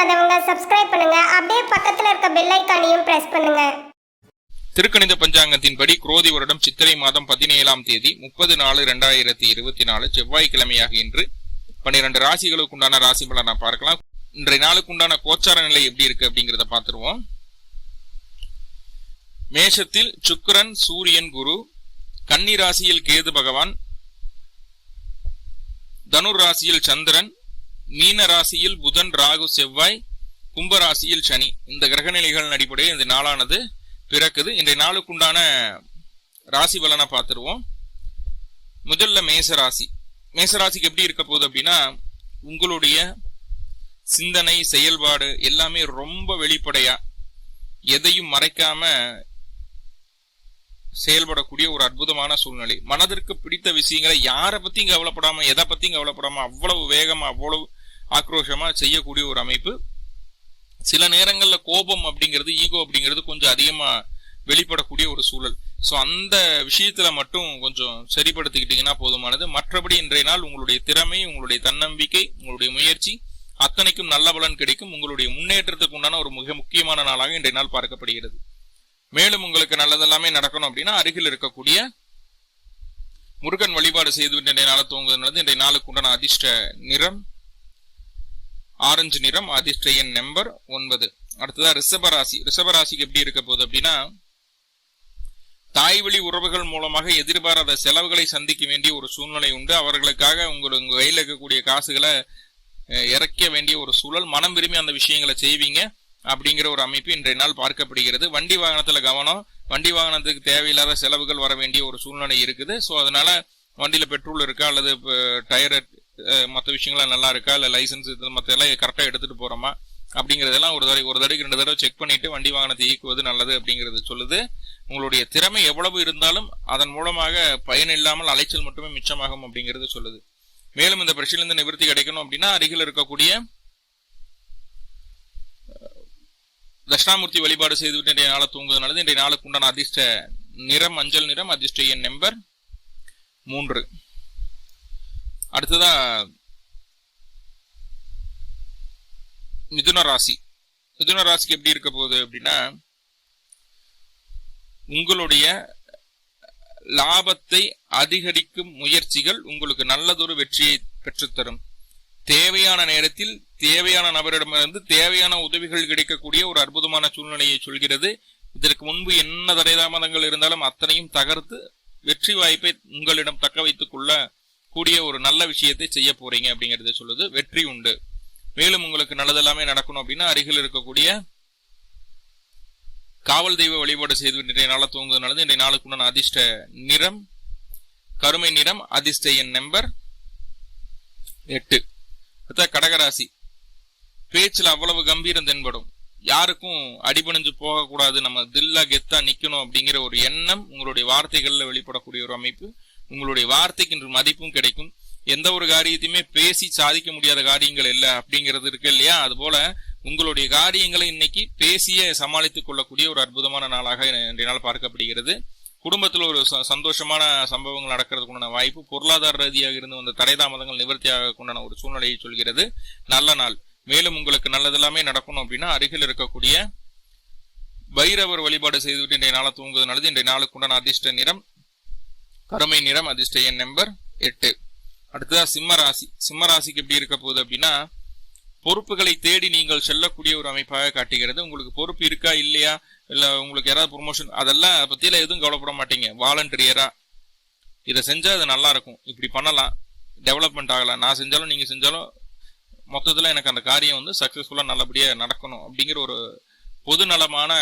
பண்ணாதவங்க சப்ஸ்கிரைப் பண்ணுங்க. அப்படியே பக்கத்துல இருக்க பெல் ஐக்கானையும் பிரஸ் பண்ணுங்க. திருக்கணித பஞ்சாங்கத்தின்படி குரோதி வருடம் சித்திரை மாதம் பதினேழாம் தேதி முப்பது நாலு ரெண்டாயிரத்தி இருபத்தி நாலு செவ்வாய்க்கிழமையாக இன்று பன்னிரண்டு ராசிகளுக்கு உண்டான ராசி பலனை பார்க்கலாம். இன்றைய நாளுக்கு உண்டான கோச்சார நிலை எப்படி இருக்கு அப்படிங்கிறத பார்த்துருவோம். மேஷத்தில் சுக்கரன் சூரியன் குரு கன்னி ராசியில் கேது பகவான் தனுர் ராசியில் சந்திரன் மீன ராசியில் புதன் ராகு செவ்வாய் கும்பராசியில் சனி. இந்த கிரகநிலைகளின் அடிப்படையில் இந்த நாளானது பிறக்குது. இன்றைய நாளுக்குண்டான ராசி பலனை பார்த்துருவோம். முதல்ல மேசராசி. மேசராசிக்கு எப்படி இருக்க போகுது அப்படின்னா உங்களுடைய சிந்தனை செயல்பாடு எல்லாமே ரொம்ப வெளிப்படையா எதையும் மறைக்காம செயல்படக்கூடிய ஒரு அற்புதமான சூழ்நிலை. மனதிற்கு பிடித்த விஷயங்களை யாரை பத்தியும் கவலைப்படாம எதை பத்தியும் கவலைப்படாம அவ்வளவு வேகமா அவ்வளவு ஆக்ரோஷமாக செய்யக்கூடிய ஒரு அமைப்பு. சில நேரங்களில் கோபம் அப்படிங்கிறது ஈகோ அப்படிங்கிறது கொஞ்சம் அதிகமாக வெளிப்படக்கூடிய ஒரு சூழல். ஸோ அந்த விஷயத்துல மட்டும் கொஞ்சம் சரிப்படுத்திக்கிட்டீங்கன்னா போதுமானது. மற்றபடி இன்றைய நாள் உங்களுடைய திறமை உங்களுடைய தன்னம்பிக்கை உங்களுடைய முயற்சி அத்தனைக்கும் நல்ல பலன் கிடைக்கும். உங்களுடைய முன்னேற்றத்துக்கு உண்டான ஒரு மிக முக்கியமான நாளாக இன்றைய நாள் பார்க்கப்படுகிறது. மேலும் உங்களுக்கு நல்லதெல்லாமே நடக்கணும் அப்படின்னா அருகில் இருக்கக்கூடிய முருகன் வழிபாடு செய்து இன்றைய நாளை தூங்குவது இன்றைய நாளுக்கு உண்டான அதிர்ஷ்ட நிறம் ஆரஞ்சு நிறம் அதிர்ஷ்ட எண் நம்பர் ஒன்பது. அடுத்ததா ரிஷபராசி. ராசி ராசிக்கு எப்படி இருக்க போகுது அப்படின்னா தாய் வழி உறவுகள் மூலமாக எதிர்பாராத செலவுகளை சந்திக்க வேண்டிய ஒரு சூழ்நிலை உண்டு. அவர்களுக்காக உங்கள் கையில் இருக்கக்கூடிய காசுகளை இறக்க வேண்டிய ஒரு சூழல் மனம் விரும்பி அந்த விஷயங்களை செய்வீங்க அப்படிங்கிற ஒரு அமைப்பு இன்றைய நாள் பார்க்கப்படுகிறது. வண்டி வாகனத்தில் கவனம். வண்டி வாகனத்துக்கு தேவையில்லாத செலவுகள் வர வேண்டிய ஒரு சூழ்நிலை இருக்குது. ஸோ அதனால வண்டியில் பெட்ரோல் இருக்கா அல்லது டயர் மற்ற விஷயங்கள்லாம் நல்லா இருக்கா? இல்லை லைசன்ஸ் இது மற்ற எல்லாம் கரெக்டாக எடுத்துட்டு போறோமா? அப்படிங்கிறதெல்லாம் ஒரு தடவை ஒரு தடவைக்கு ரெண்டு தடவை செக் பண்ணிட்டு வண்டி வாகனத்தை இயக்குவது நல்லது அப்படிங்கிறது சொல்லுது. உங்களுடைய திறமை எவ்வளவு இருந்தாலும் அதன் மூலமாக பயன் இல்லாமல் அலைச்சல் மட்டுமே மிச்சமாகும் அப்படிங்கிறது சொல்லுது. மேலும் இந்த பிரச்சனையிலிருந்து நிவர்த்தி கிடைக்கணும் அப்படின்னா அருகில் இருக்கக்கூடிய தட்சிணாமூர்த்தி வழிபாடு செய்துவிட்டு இன்றைய நாளை தூங்குவது இன்றைய நாளுக்கு உண்டான அதிர்ஷ்ட நிறம் மஞ்சள் நிறம் அதிர்ஷ்ட எண் நம்பர் மூன்று. அடுத்ததா மிதுன ராசி. மிதுன ராசிக்கு எப்படி இருக்க போகுது அப்படின்னா உங்களுடைய லாபத்தை அதிகரிக்கும் முயற்சிகள் உங்களுக்கு நல்லதொரு வெற்றியை பெற்றுத்தரும். தேவையான நேரத்தில் தேவையான நபரிடமிருந்து தேவையான உதவிகள் கிடைக்கக்கூடிய ஒரு அற்புதமான சூழ்நிலையை சொல்கிறது. இதற்கு முன்பு என்ன தடைதாமதங்கள் இருந்தாலும் அத்தனையும் தகர்த்து வெற்றி வாய்ப்பை உங்களிடம் தக்க வைத்துக் கொள்ள கூடிய ஒரு நல்ல விஷயத்தை செய்ய போறீங்க அப்படிங்கறத சொல்லுது. வெற்றி உண்டு. மேலும் உங்களுக்கு நல்லதெல்லாமே நடக்கணும் அப்படின்னா அருகில் இருக்கக்கூடிய காவல் தெய்வ வழிபாடு செய்து இன்றைய நாள தூங்குவது இன்றைய நாளுக்குண்டான அதிர்ஷ்ட நிறம் கருமை நிறம் அதிர்ஷ்ட எண் நம்பர் எட்டு. அடுத்த கடகராசி. பேச்சுல அவ்வளவு கம்பீரம் தென்படும். யாருக்கும் அடிபணிஞ்சு போகக்கூடாது. நம்ம தில்லா கெத்தா நிக்கணும் அப்படிங்கிற ஒரு எண்ணம் உங்களுடைய வார்த்தைகள்ல வெளிப்படக்கூடிய ஒரு அமைப்பு. உங்களுடைய வார்த்தைக்கு இன்று மதிப்பும் கிடைக்கும். எந்த ஒரு காரியத்தையுமே பேசி சாதிக்க முடியாத காரியங்கள் இல்லை அப்படிங்கிறது இருக்கு இல்லையா? அதுபோல உங்களுடைய காரியங்களை இன்னைக்கு பேசிய சமாளித்துக் கொள்ளக்கூடிய ஒரு அற்புதமான நாளாக இன்றைய நாள் பார்க்கப்படுகிறது. குடும்பத்தில் ஒரு ச- சந்தோஷமான சம்பவங்கள் நடக்கிறதுக்கு உண்டான வாய்ப்பு பொருளாதார ரீதியாக இருந்து வந்த தடைதாமதங்கள் நிவர்த்தியாக உண்டான ஒரு சூழ்நிலையை சொல்கிறது. நல்ல நாள். மேலும் உங்களுக்கு நல்லது எல்லாமே நடக்கணும் அப்படின்னா அருகில் இருக்கக்கூடிய பைரவர் வழிபாடு செய்துவிட்டு இன்றைய நாளை தூங்குவது நல்லது. இன்றைய நாளுக்கு உண்டான அதிர்ஷ்ட நிறம் கருமை நிறம் அதிர்ஷ்ட எண் நம்பர் எட்டு. அடுத்ததா சிம்ம ராசி. சிம்ம ராசிக்கு எப்படி இருக்க போகுது அப்படின்னா பொறுப்புகளை தேடி நீங்கள் செல்லக்கூடிய ஒரு அமைப்பாக காட்டுகிறது. உங்களுக்கு பொறுப்பு இருக்கா இல்லையா? இல்லை உங்களுக்கு யாராவது ப்ரொமோஷன் அதெல்லாம் பற்றியில் எதுவும் கவலைப்பட மாட்டீங்க. வாலண்டியராக இதை செஞ்சால் அது நல்லா இருக்கும். இப்படி பண்ணலாம். டெவலப்மெண்ட் ஆகலாம். நான் செஞ்சாலும் நீங்கள் செஞ்சாலும் மொத்தத்தில் எனக்கு அந்த காரியம் வந்து சக்ஸஸ்ஃபுல்லாக நல்லபடியாக நடக்கணும் அப்படிங்கிற ஒரு பொதுநலமான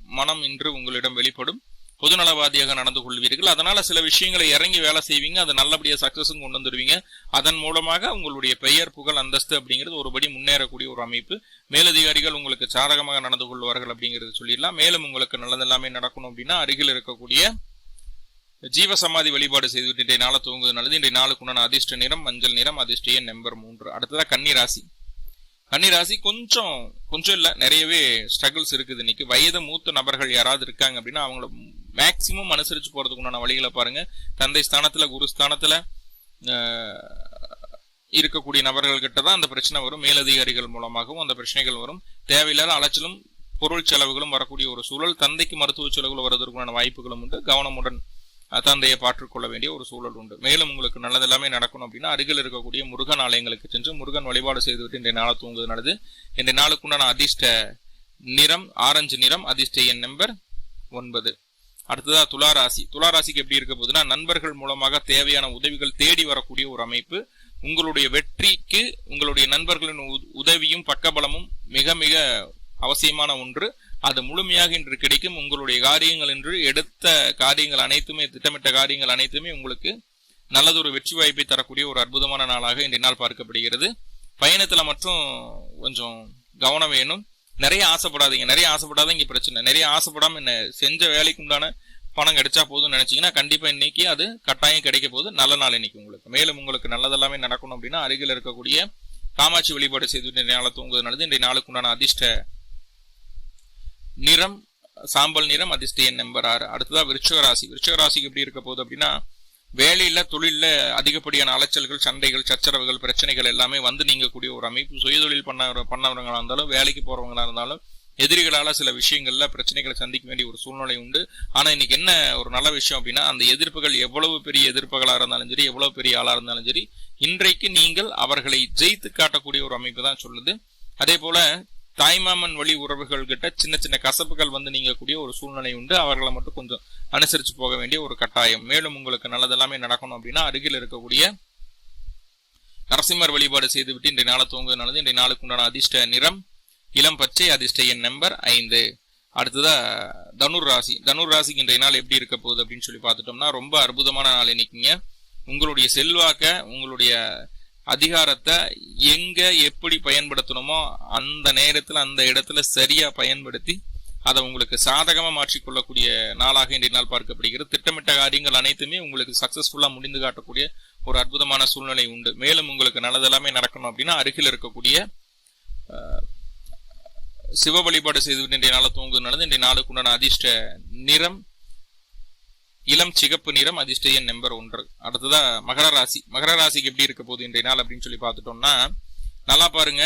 மனம் இன்று உங்களிடம் வெளிப்படும். பொதுநலவாதியாக நடந்து கொள்வீர்கள். அதனால சில விஷயங்களை இறங்கி வேலை செய்வீங்க. அது நல்லபடியாக சக்சஸும் கொண்டு வந்துடுவீங்க அதன் மூலமாக உங்களுடைய பெயர் புகழ் அந்தஸ்து அப்படிங்கிறது ஒருபடி முன்னேறக்கூடிய ஒரு அமைப்பு. மேலதிகாரிகள் உங்களுக்கு சாதகமாக நடந்து கொள்வார்கள் அப்படிங்கிறது சொல்லிடலாம். மேலும் உங்களுக்கு நல்லதெல்லாமே நடக்கணும் அப்படின்னா அருகில் இருக்கக்கூடிய ஜீவசமாதி வழிபாடு செய்துவிட்டு இன்றைய நாளை துவங்குவது நல்லது. இன்றைய நாளுக்கு உண்டான அதிர்ஷ்ட நிறம் மஞ்சள் நிறம் அதிர்ஷ்ட எண் நம்பர் மூன்று. அடுத்ததாக கன்னி ராசி கொஞ்சம் கொஞ்சம் இல்லை நிறையவே ஸ்ட்ரகிள்ஸ் இருக்குது இன்னைக்கு. வயது மூத்த நபர்கள் யாராவது இருக்காங்க அப்படின்னா அவங்கள மேக்சிமம் அனுசரிச்சு போறதுக்கு உண்டான வழிகளை பாருங்க. தந்தை ஸ்தானத்துல குரு ஸ்தானத்துல இருக்கக்கூடிய நபர்கள் கிட்ட தான் அந்த பிரச்சனை வரும். மேலதிகாரிகள் மூலமாகவும் அந்த பிரச்சனைகள் வரும். தேவையில்லாத அலைச்சலும் பொருள் செலவுகளும் வரக்கூடிய ஒரு சூழல் தந்தைக்கு மருத்துவ செலவுகள் வருவதற்கான வாய்ப்புகளும் உண்டு. கவனமுடன் தந்தையை பாற்றுக்கொள்ள வேண்டிய ஒரு சூழல் உண்டு. மேலும் உங்களுக்கு நல்லதெல்லாமே நடக்கணும் அப்படின்னா அருகில் இருக்கக்கூடிய முருகன் ஆலயங்களுக்கு சென்று முருகன் வழிபாடு செய்துவிட்டு இன்றைய நாளை தூங்குவது நல்லது. இன்றைய நாளுக்குண்டான அதிர்ஷ்ட நிறம் ஆரஞ்சு நிறம் அதிர்ஷ்ட எண் நம்பர் ஒன்பது. அடுத்ததா துளாராசி துளாராசிக்கு எப்படி இருக்க போதுன்னா நண்பர்கள் மூலமாக தேவையான உதவிகள் தேடி வரக்கூடிய ஒரு அமைப்பு. உங்களுடைய வெற்றிக்கு உங்களுடைய நண்பர்களின் உ- உதவியும் பக்கபலமும் மிக மிக அவசியமான ஒன்று. அது முழுமையாக இன்று கிடைக்கும். உங்களுடைய காரியங்கள் என்று எடுத்த காரியங்கள் அனைத்துமே திட்டமிட்ட காரியங்கள் அனைத்துமே உங்களுக்கு நல்லதொரு வெற்றி வாய்ப்பை தரக்கூடிய ஒரு அற்புதமான நாளாக இன்றைய நாள் பார்க்கப்படுகிறது. பயணத்தில் மட்டும் கொஞ்சம் கவனம் வேணும். நிறைய ஆசைப்படாதீங்க நிறைய ஆசைப்படாத இங்கே பிரச்சனை. நிறைய ஆசைப்படாம என்ன செஞ்ச வேலைக்கு உண்டான பணம் கிடைச்சா போதும்னு நினைச்சீங்கன்னா கண்டிப்பா இன்னைக்கு அது கட்டாயம் கிடைக்க போகுது. நல்ல நாள் இன்னைக்கு உங்களுக்கு. மேலும் உங்களுக்கு நல்லதெல்லாமே நடக்கணும் அப்படின்னா அருகில் இருக்கக்கூடிய காமாட்சி வழிபாடு செய்து இன்றைய நாளை தூங்குவது நல்லது. இன்றைய நாளுக்கு உண்டான அதிர்ஷ்ட நிறம் சாம்பல் நிறம் அதிர்ஷ்ட எண் நம்பர் ஆறு. அடுத்ததா விருச்சக ராசி. விருச்சக ராசிக்கு எப்படி இருக்க போகுது அப்படின்னா வேலையில தொழிலில் அதிகப்படியான அலைச்சல்கள் சண்டைகள் சச்சரவுகள் பிரச்சனைகள் எல்லாமே வந்து நீங்கக்கூடிய ஒரு அமைப்பு. சுயதொழில் பண்ண பண்ணவங்களா இருந்தாலும் வேலைக்கு போறவங்களா இருந்தாலும் எதிரிகளால் சில விஷயங்களில் பிரச்சனைகளை சந்திக்க வேண்டிய ஒரு சூழ்நிலை உண்டு. ஆனால் இன்னைக்கு என்ன ஒரு நல்ல விஷயம் அப்படின்னா அந்த எதிர்ப்புகள் எவ்வளவு பெரிய எதிர்ப்புகளாக இருந்தாலும் சரி எவ்வளவு பெரிய ஆளாக இருந்தாலும் சரி இன்றைக்கு நீங்கள் அவர்களை ஜெயித்து காட்டக்கூடிய ஒரு அமைப்பு தான் சொல்லுது. அதே போல தாய்மாமன் வழி உறவுகள் கிட்ட சின்ன சின்ன கசப்புகள் வந்து நீங்கக்கூடிய ஒரு சூழ்நிலை உண்டு. அவர்களை மட்டும் கொஞ்சம் அனுசரித்து போக வேண்டிய ஒரு கட்டாயம். மேலும் உங்களுக்கு நல்லதெல்லாமே நடக்கணும் அப்படின்னா அருகில் இருக்கக்கூடிய நரசிம்மர் வழிபாடு செய்துவிட்டு இன்றைய நாளை தூங்குவது நல்லது. இன்றைய நாளுக்கு உண்டான அதிர்ஷ்ட நிறம் இளம் பச்சை அதிர்ஷ்ட எண் நம்பர் ஐந்து. அடுத்ததா தனுர் ராசி. தனுர் ராசிக்கு இன்றைய நாள் எப்படி இருக்க போகுது அப்படின்னு சொல்லி பார்த்துட்டோம்னா ரொம்ப அற்புதமான நாள் இன்னைக்குங்க. உங்களுடைய செல்வாக்க உங்களுடைய அதிகாரத்தை எங்க எப்படி பயன்படுத்தணுமோ அந்த நேரத்தில் அந்த இடத்துல சரியா பயன்படுத்தி அதை உங்களுக்கு சாதகமாக மாற்றிக்கொள்ளக்கூடிய நாளாக இன்றைய நாள் பார்க்கப்படுகிறது. திட்டமிட்ட காரியங்கள் அனைத்துமே உங்களுக்கு சக்ஸஸ்ஃபுல்லாக முடிந்து காட்டக்கூடிய ஒரு அற்புதமான சூழ்நிலை உண்டு. மேலும் உங்களுக்கு நல்லதெல்லாமே நடக்கணும் அப்படின்னா அருகில் இருக்கக்கூடிய சிவ வழிபாடு செய்துவிட்டு இன்றைய நாளை தூங்குவது நல்லது. இன்றைய நாளுக்கு உண்டான அதிர்ஷ்ட நிறம் இளம் சிகப்பு நிறம் அதிர்ஷ்ட எண் நம்பர் ஒன்று. அடுத்ததா மகர ராசி. மகர ராசிக்கு எப்படி இருக்க போகுது இன்றைய நாள் அப்படின்னு சொல்லி பார்த்துட்டோம்னா நல்லா பாருங்க.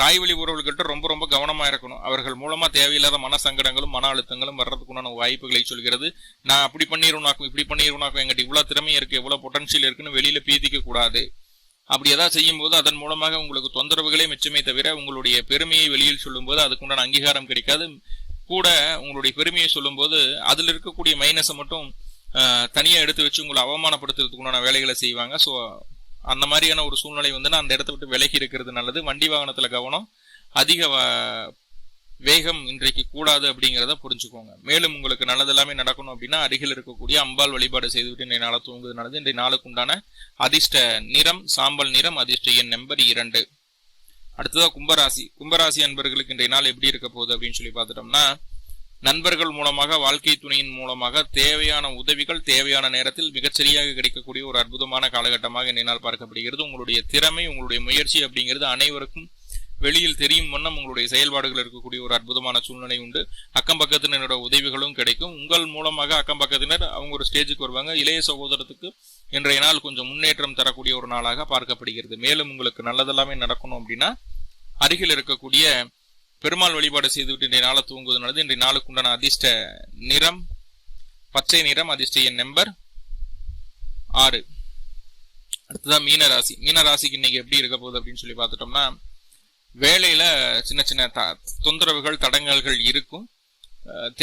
தாய் வழி உறவுகள்கிட்ட ரொம்ப ரொம்ப கவனமாக இருக்கணும். அவர்கள் மூலமாக தேவையில்லாத மன சங்கடங்களும் மன அழுத்தங்களும் வர்றதுக்குண்டான வாய்ப்புகளை சொல்கிறது. நான் அப்படி பண்ணிடுவோனாக்கும் இப்படி பண்ணிடுவோனாக்கும் எங்கிட்ட இவ்வளோ திறமை இருக்குது எவ்வளோ பொட்டன்ஷியல் இருக்குன்னு வெளியில் பீதிக்க கூடாது. அப்படி ஏதாவது செய்யும்போது அதன் மூலமாக உங்களுக்கு தொந்தரவுகளே மிச்சமே தவிர உங்களுடைய பெருமையை வெளியில் சொல்லும்போது அதுக்குண்டான அங்கீகாரம் கிடைக்காது. கூட உங்களுடைய பெருமையை சொல்லும்போது அதில் இருக்கக்கூடிய மைனஸை மட்டும் தனியாக எடுத்து வச்சு உங்களை அவமானப்படுத்துறதுக்குண்டான வேலைகளை செய்வாங்க. ஸோ அந்த மாதிரியான ஒரு சூழ்நிலை வந்து நான் அந்த இடத்த விட்டு விலகி இருக்கிறது நல்லது. வண்டி வாகனத்தில் கவனம். அதிக வ- வேகம் இன்றைக்கு கூடாது அப்படிங்கிறத புரிஞ்சுக்கோங்க. மேலும் உங்களுக்கு நல்லது எல்லாமே நடக்கணும் அப்படின்னா அருகில் இருக்கக்கூடிய அம்பாள் வழிபாடு செய்துவிட்டு இன்றைய நாளை தூங்குவது நல்லது. இன்றைய நாளுக்குண்டான அதிர்ஷ்ட நிறம் சாம்பல் நிறம் அதிர்ஷ்ட எண் நம்பர் இரண்டு. அடுத்ததா கும்பராசி. கும்பராசி அன்பர்களுக்கு இன்றைய நாள் எப்படி இருக்க போகுது அப்படின்னு சொல்லி பார்த்துட்டோம்னா நண்பர்கள் மூலமாக வாழ்க்கை துணையின் மூலமாக தேவையான உதவிகள் தேவையான நேரத்தில் மிகச்சரியாக கிடைக்கக்கூடிய ஒரு அற்புதமான காலகட்டமாக இன்றைய நாள் பார்க்கப்படுகிறது. உங்களுடைய திறமை உங்களுடைய முயற்சி அப்படிங்கிறது அனைவருக்கும் வெளியில் தெரியும் வண்ணம் உங்களுடைய செயல்பாடுகள் இருக்கக்கூடிய ஒரு அற்புதமான சூழ்நிலை உண்டு. அக்கம் பக்கத்தினரோட உதவிகளும் கிடைக்கும். உங்கள் மூலமாக அக்கம் பக்கத்தினர் அவங்க ஒரு ஸ்டேஜுக்கு வருவாங்க. இளைய சகோதரத்துக்கு இன்றைய நாள் கொஞ்சம் முன்னேற்றம் தரக்கூடிய ஒரு நாளாக பார்க்கப்படுகிறது. மேலும் உங்களுக்கு நல்லதெல்லாமே நடக்கணும் அப்படின்னா அருகில் இருக்கக்கூடிய பெருமாள் வழிபாடு செய்துவிட்டு இன்றைய நாளை தூங்குவது நல்லது. இன்றைய நாளுக்கு உண்டான அதிர்ஷ்ட நிறம் பச்சை நிறம் அதிர்ஷ்ட எண் நம்பர் ஆறு. அடுத்ததான் மீனராசி. மீனராசிக்கு இன்னைக்கு எப்படி இருக்க போகுது அப்படின்னு சொல்லி பார்த்துட்டோம்னா வேலையில சின்ன சின்ன த- தொந்தரவுகள் தடங்கல்கள் இருக்கும்.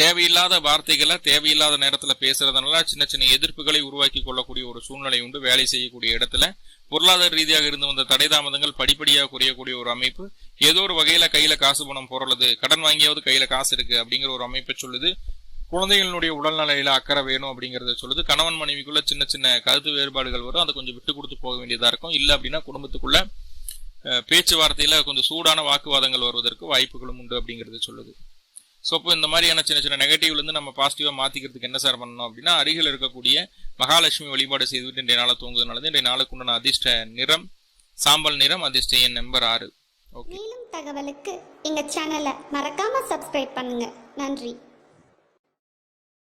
தேவையில்லாத வார்த்தைகளை தேவையில்லாத நேரத்தில் பேசுறதுனால சின்ன சின்ன எதிர்ப்புகளை உருவாக்கி கொள்ளக்கூடிய ஒரு சூழ்நிலை உண்டு. வேலை செய்யக்கூடிய இடத்துல பொருளாதார ரீதியாக இருந்து வந்த தடை தாமதங்கள் படிப்படியாக குறையக்கூடிய ஒரு அமைப்பு. ஏதோ ஒரு வகையில கையில காசு பணம் பொருளுது கடன் வாங்கியாவது கையில காசு இருக்கு அப்படிங்கிற ஒரு அமைப்பை சொல்லுது. குழந்தைகளுடைய உடல்நிலையில அக்கறை வேணும் அப்படிங்கறத சொல்லுது. கணவன் மனைவிக்குள்ள சின்ன சின்ன கருத்து வேறுபாடுகள் வரும். அதை கொஞ்சம் விட்டு கொடுத்து போக வேண்டியதா இருக்கும். இல்லை அப்படின்னா குடும்பத்துக்குள்ள பேச்சுவார்த்தையில கொஞ்சம் சூடான வாக்குவாதங்கள் வருவதற்கு வாய்ப்புகளும் உண்டு அப்படிங்கறத சொல்லுது. ஸோ இப்போ இந்த மாதிரியான சின்ன சின்ன நெகட்டிவ்லேருந்து நம்ம பாசிட்டிவா மாத்திக்கிறதுக்கு என்ன சார் பண்ணணும் அப்படின்னா அருகில் இருக்கக்கூடிய மகாலட்சுமி வழிபாடு செய்துவிட்டு இன்றைய நாளை தூங்குவதனால இன்றைய நாளுக்கு உண்டான அதிர்ஷ்ட நிறம் சாம்பல் நிறம் அதிர்ஷ்ட எண் நம்பர் ஆறு. ஓகே மேலும் தகவலுக்கு எங்கள் சேனலை மறக்காமல் சப்ஸ்கிரைப் பண்ணுங்கள் நன்றி.